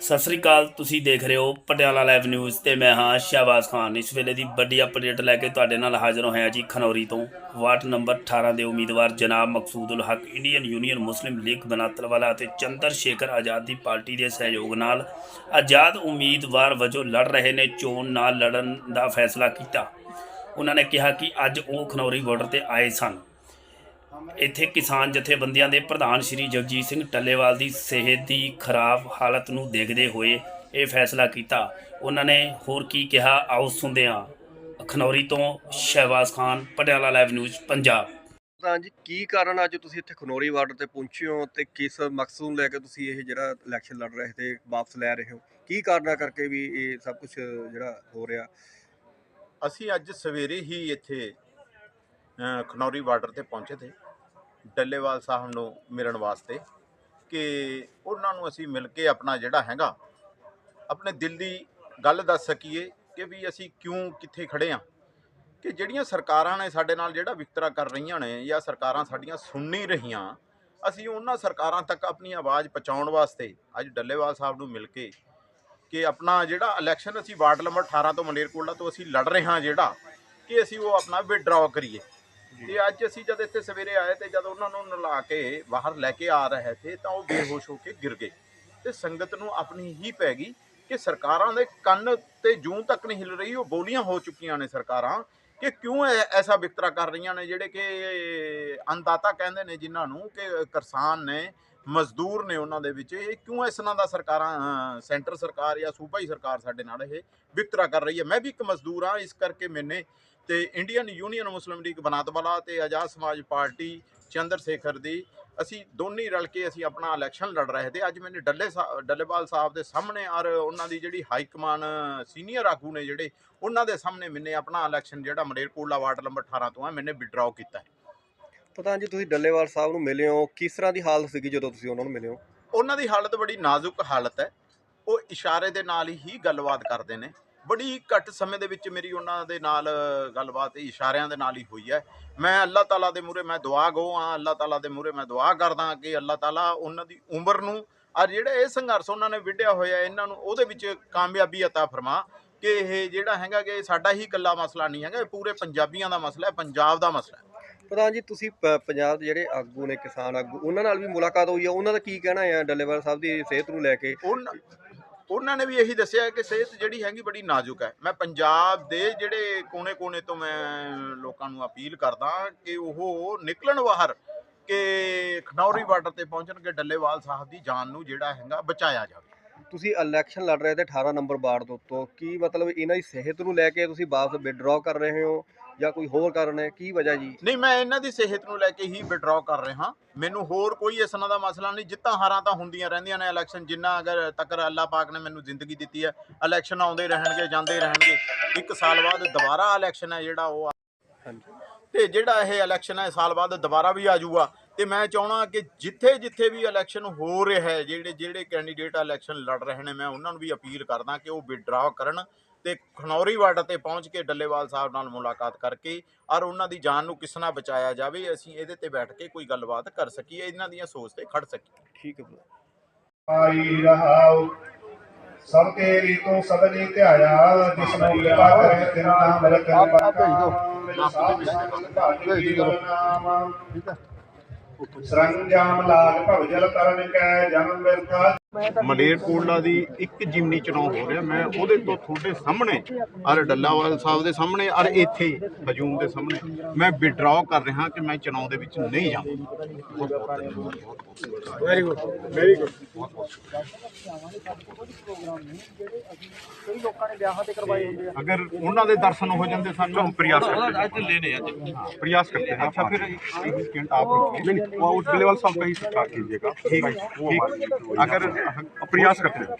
ਸਤਿ ਸ੍ਰੀ ਅਕਾਲ, ਤੁਸੀਂ ਦੇਖ ਰਹੇ ਹੋ ਪਟਿਆਲਾ ਲਾਈਵ ਨਿਊਜ਼ ਤੇ ਮੈਂ ਹਾਂ ਸ਼ਾਹਬਾਜ਼ ਖਾਨ। ਇਸ ਵੇਲੇ ਦੀ ਵੱਡੀ ਅਪਡੇਟ ਲੈ ਕੇ ਤੁਹਾਡੇ ਨਾਲ ਹਾਜ਼ਰ ਹੋਇਆ ਜੀ ਖਨੌਰੀ ਤੋਂ। ਵਾਰਡ ਨੰਬਰ 18 ਦੇ ਉਮੀਦਵਾਰ ਜਨਾਬ ਮਕਸੂਦੁਲ ਹੱਕ ਇੰਡੀਅਨ ਯੂਨੀਅਨ ਮੁਸਲਿਮ ਲੀਗ ਬਨਾਤਲਵਾਲਾ ਅਤੇ ਚੰਦਰ ਸ਼ੇਖਰ ਆਜ਼ਾਦ ਦੀ ਪਾਰਟੀ ਦੇ ਸਹਿਯੋਗ ਨਾਲ ਆਜ਼ਾਦ ਉਮੀਦਵਾਰ ਵਜੋਂ ਲੜ ਰਹੇ ਨੇ, ਚੋਣ ਨਾਲ ਲੜਨ ਦਾ ਫੈਸਲਾ ਕੀਤਾ। ਉਹਨਾਂ ਨੇ ਕਿਹਾ ਕਿ ਅੱਜ ਉਹ ਖਨੌਰੀ ਬਾਰਡਰ ਤੇ ਆਏ ਸਨ। ਇੱਥੇ ਕਿਸਾਨ ਜਥੇਬੰਦੀਆਂ ਦੇ ਪ੍ਰਧਾਨ ਸ਼੍ਰੀ ਜਗਜੀਤ ਸਿੰਘ ਟੱਲੇਵਾਲ ਦੀ ਸਿਹਤ ਦੀ ਖਰਾਬ ਹਾਲਤ ਨੂੰ ਦੇਖਦੇ ਹੋਏ ਇਹ ਫੈਸਲਾ ਕੀਤਾ। ਉਹਨਾਂ ਨੇ ਹੋਰ ਕੀ ਕਿਹਾ? ਆਓ ਸੁਣਦੇ ਹਾਂ। ਖਨੌਰੀ ਤੋਂ ਸ਼ਹਿਬਾਜ਼ ਖਾਨ ਪਟਿਆਲਾ ਲਾਈਵ ਨਿਊਜ਼ ਪੰਜਾਬ। ਤਾਂ ਜੀ ਕੀ ਕਾਰਨ ਅੱਜ ਤੁਸੀਂ ਇੱਥੇ ਖਨੋਰੀ ਬਾਰਡਰ ਤੇ ਪਹੁੰਚੇ ਹੋ ਤੇ ਕਿਸ ਮਕਸਦ ਨੂੰ ਲੈ ਕੇ ਤੁਸੀਂ ਇਹ ਜਿਹੜਾ ਇਲੈਕਸ਼ਨ ਲੜ ਰਹੇ ਤੇ ਵਾਪਸ ਲੈ ਰਹੇ ਹੋ? ਕੀ ਕਾਰਨਾਂ ਕਰਕੇ ਵੀ ਇਹ ਸਭ ਕੁਝ ਜਿਹੜਾ ਹੋ ਰਿਹਾ? ਅਸੀਂ ਅੱਜ ਸਵੇਰੇ ਹੀ ਇੱਥੇ ਅ, ਖਨੌਰੀ ਬਾਰਡਰ ਤੇ ਪਹੁੰਚੇ ਤੇ। ਡੱਲੇਵਾਲ ਸਾਹਿਬ ਨੂੰ ਮਿਲਣ ਵਾਸਤੇ ਕਿ ਉਹਨਾਂ ਨੂੰ ਅਸੀਂ ਮਿਲ ਕੇ ਆਪਣਾ ਜਿਹੜਾ ਹੈਗਾ, ਆਪਣੇ ਦਿਲ ਦੀ ਗੱਲ ਦੱਸ ਸਕੀਏ ਕਿ ਵੀ ਅਸੀਂ ਕਿਉਂ ਕਿੱਥੇ ਖੜੇ ਆ। ਕਿ ਜਿਹੜੀਆਂ ਸਰਕਾਰਾਂ ਨੇ ਸਾਡੇ ਨਾਲ ਜਿਹੜਾ ਵਿਤਕਰਾ ਕਰ ਰਹੀਆਂ ਨੇ ਜਾਂ ਸਰਕਾਰਾਂ ਸਾਡੀਆਂ ਸੁਣ ਨਹੀਂ ਰਹੀਆਂ, ਅਸੀਂ ਉਹਨਾਂ ਸਰਕਾਰਾਂ ਤੱਕ ਆਪਣੀ ਆਵਾਜ਼ ਪਹੁੰਚਾਉਣ ਵਾਸਤੇ ਅੱਜ ਡੱਲੇਵਾਲ ਸਾਹਿਬ ਨੂੰ ਮਿਲ ਕੇ ਕਿ ਆਪਣਾ ਜਿਹੜਾ ਇਲੈਕਸ਼ਨ ਅਸੀਂ ਵਾਰਡ ਨੰਬਰ 18 ਤੋਂ ਮਲੇਰਕੋਟਲਾ ਤੋਂ ਅਸੀਂ ਲੜ ਰਹੇ ਹਾਂ ਜਿਹੜਾ, ਕਿ ਅਸੀਂ ਉਹ ਆਪਣਾ ਵਿਡਰਾਅ ਕਰੀਏ। ਤੇ ਅੱਜ ਅਸੀਂ ਜਦ ਇੱਥੇ ਸਵੇਰੇ ਆਏ ਤੇ ਜਦ ਉਹਨਾਂ ਨੂੰ ਨਲਾ ਕੇ ਬਾਹਰ ਲੈ ਕੇ ਆ ਰਹੇ ਥੇ ਤਾਂ ਉਹ ਬੇਹੋਸ਼ ਹੋ ਕੇ ਗਿਰ ਗਏ। ਤੇ ਸੰਗਤ ਨੂੰ ਆਪਣੀ ਹੀ ਪੈ ਗਈ ਕਿ ਸਰਕਾਰਾਂ ਦੇ ਕੰਨ ਤੇ ਜੂੰ ਤੱਕ ਨਹੀਂ ਹਿਲ ਰਹੀ, ਉਹ ਬੋਲੀਆਂ ਹੋ ਚੁੱਕੀਆਂ ਨੇ ਸਰਕਾਰਾਂ। ਕਿ ਕਿਉਂ ਐਸਾ ਵਿਤਕਰਾ ਕਰ ਰਹੀਆਂ ਨੇ ਜਿਹੜੇ ਕਿ ਅੰਦਾਤਾ ਕਹਿੰਦੇ ਨੇ ਜਿਨ੍ਹਾਂ ਨੂੰ ਕਿ ਕਿਸਾਨ ਨੇ, ਮਜ਼ਦੂਰ ਨੇ ਉਹਨਾਂ ਦੇ ਵਿੱਚ। ਇਹ ਕਿਉਂ ਇਸ ਤਰ੍ਹਾਂ ਦਾ ਸਰਕਾਰਾਂ ਸੈਂਟਰ ਸਰਕਾਰ ਜਾਂ ਸੂਬਾਈ ਸਰਕਾਰ ਸਾਡੇ ਨਾਲ ਇਹ ਵਿਤਕਰਾ ਕਰ ਰਹੀ ਹੈ ਮੈਂ ਵੀ ਇੱਕ ਮਜ਼ਦੂਰ ਹਾਂ ਇਸ ਕਰਕੇ ਮੈਨੇ ਤੇ Indian Union Muslim League Banatwala ਤੇ ਆਜ਼ਾਦ ਸਮਾਜ ਪਾਰਟੀ, ਚੰਦਰ ਸ਼ੇਖਰ ਦੀ ਅਸੀਂ ਦੋਨੇ ਰਲ ਕੇ ਅਸੀਂ ਆਪਣਾ ਇਲੈਕਸ਼ਨ ਲੜ ਰਹੇ ਤੇ ਅੱਜ ਮੈਨੇ ਡੱਲੇ ਡੱਲੇਵਾਲ ਸਾਹਿਬ ਦੇ ਸਾਹਮਣੇ ਔਰ ਉਹਨਾਂ ਦੀ ਜਿਹੜੀ ਹਾਈ ਕਮਾਨ ਸੀਨੀਅਰ ਆਗੂ ਨੇ ਜਿਹੜੇ ਉਹਨਾਂ ਦੇ ਸਾਹਮਣੇ ਮੈਨੇ ਆਪਣਾ ਇਲੈਕਸ਼ਨ ਜਿਹੜਾ ਮਲੇਰਕੋਟਲਾ ਵਾਰਡ ਨੰਬਰ 18 ਤੋਂ ਹੈ ਮੈਨੇ ਵਿਡਰਾਅ ਕੀਤਾ ਹੈ। ਪਤਾ ਜੀ ਤੁਸੀਂ ਡੱਲੇਵਾਲ ਸਾਹਿਬ ਨੂੰ ਮਿਲੇ ਹੋ ਕਿਸ ਤਰ੍ਹਾਂ ਦੀ ਹਾਲਤ ਸੀਗੀ ਜਦੋਂ ਤੁਸੀਂ ਉਹਨਾਂ ਨੂੰ ਮਿਲੇ ਹੋ? ਉਹਨਾਂ ਦੀ ਹਾਲਤ ਬੜੀ ਨਾਜ਼ੁਕ ਹਾਲਤ ਹੈ। ਉਹ ਇਸ਼ਾਰੇ ਦੇ ਨਾਲ ਹੀ ਗੱਲਬਾਤ ਕਰਦੇ ਨੇ। ਬੜੀ ਘੱਟ ਸਮੇਂ ਦੇ ਵਿੱਚ ਮੇਰੀ ਉਹਨਾਂ ਦੇ ਨਾਲ ਗੱਲਬਾਤ ਇਸ਼ਾਰਿਆਂ ਦੇ ਨਾਲ ਹੀ ਹੋਈ ਹੈ ਮੈਂ ਅੱਲਾਹ ਤਾਲਾ ਦੇ ਮੂਹਰੇ ਮੈਂ ਦੁਆ ਗੋ ਹਾਂ ਅੱਲਾਹ ਤਾਲਾ ਦੇ ਮੂਹਰੇ ਮੈਂ ਦੁਆ ਕਰਦਾ ਕਿ ਅੱਲਾਹ ਤਾਲਾ ਉਹਨਾਂ ਦੀ ਉਮਰ ਨੂੰ ਔਰ ਜਿਹੜਾ ਇਹ ਸੰਘਰਸ਼ ਉਹਨਾਂ ਨੇ ਵਿੱਢਿਆ ਹੋਇਆ ਇਹਨਾਂ ਨੂੰ ਉਹਦੇ ਵਿੱਚ ਕਾਮਯਾਬੀ عطا ਫਰਮਾ ਕਿ ਇਹ ਜਿਹੜਾ ਹੈਗਾ ਕਿ ਸਾਡਾ ਹੀ ਇਕੱਲਾ ਮਸਲਾ ਨਹੀਂ ਹੈਗਾ ਇਹ ਪੂਰੇ ਪੰਜਾਬੀਆਂ ਦਾ ਮਸਲਾ ਹੈ ਪੰਜਾਬ ਦਾ ਮਸਲਾ ਹੈ ਪ੍ਰਧਾਨ ਜੀ ਤੁਸੀਂ ਪ- ਪੰਜਾਬ ਦੇ ਜਿਹੜੇ ਆਗੂ ਨੇ ਕਿਸਾਨ ਆਗੂ ਉਹਨਾਂ ਨਾਲ ਵੀ ਮੁਲਾਕਾਤ ਹੋਈ ਹੈ ਉਹਨਾਂ ਦਾ ਕੀ ਕਹਿਣਾ ਹੈ ਡੱਲੇਵਾਲ ਸਾਹਿਬ ਦੀ ਸਿਹਤ ਨੂੰ ਲੈ ਕੇ ਉਨ- ਉਹਨਾਂ ਨੇ ਵੀ ਇਹੀ ਦੱਸਿਆ ਕਿ ਸਿਹਤ ਜਿਹੜੀ ਹੈਗੀ ਬੜੀ ਨਾਜ਼ੁਕ ਹੈ। ਮੈਂ ਪੰਜਾਬ ਦੇ ਜਿਹੜੇ ਕੋਨੇ-ਕੋਨੇ ਤੋਂ ਮੈਂ ਲੋਕਾਂ ਨੂੰ ਅਪੀਲ ਕਰਦਾ ਕਿ ਉਹ ਨਿਕਲਣ ਬਾਹਰ ਕਿ ਖਨੌਰੀ ਬਾਰਡਰ ਤੇ ਪਹੁੰਚਣ ਕਿ ਡੱਲੇਵਾਲ ਸਾਹਿਬ ਦੀ ਜਾਨ ਨੂੰ ਜਿਹੜਾ ਹੈਗਾ ਬਚਾਇਆ ਜਾਵੇ। ਤੁਸੀਂ ਇਲੈਕਸ਼ਨ ਲੜ ਰਹੇ ਤੇ 18 ਨੰਬਰ ਵਾਰਡ ਤੋਂ ਉੱਤੋਂ ਕੀ ਮਤਲਬ ਇਹਨਾਂ ਦੀ ਸਿਹਤ ਨੂੰ ਲੈ ਕੇ ਤੁਸੀਂ ਵਾਪਸ ਵਿਡਰਾਅ ਕਰ ਰਹੇ ਹੋ? ਜਾਂ ਕੋਈ ਹੋਰ ਕਾਰਨ ਹੈ? ਕੀ ਵਜ੍ਹਾ ਜੀ? ਨਹੀਂ ਮੈਂ ਇਹਨਾਂ ਦੀ ਸਿਹਤ ਨੂੰ ਲੈ ਕੇ ਹੀ ਵਿਡਰਾਅ ਕਰ ਰਿਹਾ। ਮੈਨੂੰ ਹੋਰ ਕੋਈ ਇਸ ਤਰ੍ਹਾਂ ਦਾ ਮਸਲਾ ਨਹੀਂ। ਜਿੱਤਾਂ ਹਾਰਾਂ ਤਾਂ ਹੁੰਦੀਆਂ ਰਹਿੰਦੀਆਂ ਨੇ ਇਲੈਕਸ਼ਨ ਜਿੰਨਾ ਅਗਰ ਤੱਕ ਅੱਲਾਹ ਪਾਕ ਨੇ ਮੈਨੂੰ ਜ਼ਿੰਦਗੀ ਦਿੱਤੀ ਹੈ ਇਲੈਕਸ਼ਨ ਆਉਂਦੇ ਰਹਿਣਗੇ ਜਾਂਦੇ ਰਹਿਣਗੇ। ਇੱਕ ਸਾਲ ਬਾਅਦ ਦੁਬਾਰਾ ਇਲੈਕਸ਼ਨ ਹੈ ਜਿਹੜਾ ਉਹ ਤੇ ਜਿਹੜਾ ਇਹ ਇਲੈਕਸ਼ਨ ਹੈ ਸਾਲ ਬਾਅਦ ਦੁਬਾਰਾ ਵੀ ਆ ਜਾਊਗਾ। ਤੇ ਮੈਂ ਚਾਹਣਾ ਕਿ ਜਿੱਥੇ ਜਿੱਥੇ ਵੀ ਇਲੈਕਸ਼ਨ ਹੋ ਰਿਹਾ ਹੈ ਜਿਹੜੇ ਜਿਹੜੇ ਕੈਂਡੀਡੇਟ ਇਲੈਕਸ਼ਨ ਲੜ ਰਹੇ ਨੇ ਮੈਂ ਉਹਨਾਂ ਨੂੰ ਵੀ ਅਪੀਲ ਕਰਦਾ ਕਿ ਉਹ ਵਿਡਰਾਅ ਕਰਨ। ਤੇ ਖਨੌਰੀ ਬਾਰਡਰ ਤੇ ਪਹੁੰਚ ਕੇ ਡੱਲੇਵਾਲ ਸਾਹਿਬ ਨਾਲ ਮੁਲਾਕਾਤ ਕਰਕੇ ਔਰ ਉਹਨਾਂ ਦੀ ਜਾਨ ਨੂੰ ਕਿਸ ਨਾਲ ਬਚਾਇਆ ਜਾਵੇ ਅਸੀਂ ਇਹਦੇ ਤੇ ਬੈਠ ਕੇ ਕੋਈ ਗੱਲਬਾਤ ਕਰ ਸਕੀਏ ਇਹਨਾਂ ਦੀਆਂ ਸੋਚ ਤੇ ਖੜ ਸਕੀਏ। ਠੀਕ ਹੈ ਆਈ ਰਹਾਉ ਸਭ ਤੇਰੀ ਤੋਂ ਸਭਨੀ ਧਿਆਇਆ ਜਿਸ ਨੂੰ ਕਿਰਪਾ ਕਰੇ ਤੇਰਾ ਨਾਮ ਰਤਨ ਪਾਕਾ ਭੇਜ ਦਿਓ ਨਾਮ ਸਰੰਜਾਮ ਲਾਗ ਭਵਜਲ ਤਰਨ ਕੈ ਜਨਮ ਬਿਰਥਾ ਮਲੇਰਕੋਟਲਾ ਦੀ ਇੱਕ ਜਿਮਨੀ ਚੁਣਾਵ ਹੋ ਰਿਹਾ ਮੈਂ ਉਹਦੇ ਤੋਂ ਤੁਹਾਡੇ ਸਾਹਮਣੇ ਔਰ ਡੱਲਾਵਾਲ ਸਾਹਿਬ ਦੇ ਸਾਹਮਣੇ ਔਰ ਇੱਥੇ ਹਜੂਮ ਦੇ ਸਾਹਮਣੇ ਮੈਂ ਵਿਡਰਾਅ ਕਰ ਰਿਹਾ ਕਿ ਮੈਂ ਚੁਣਾਵ ਦੇ ਵਿੱਚ ਨਹੀਂ ਜਾਵਾਂ ਵੈਰੀ ਗੁੱਡ ਵੈਰੀ ਗੁੱਡ अगर उन्होंने दर्शन हो जाते सन हम प्रयास करते लेने प्रयास करते हैं अच्छा फिर एक सेकंड आप रुकिए नहीं वो उस बिलेवाल साहब का ही स्टार्ट कीजिएगा ठीक ठीक अगर प्रयास करते हैं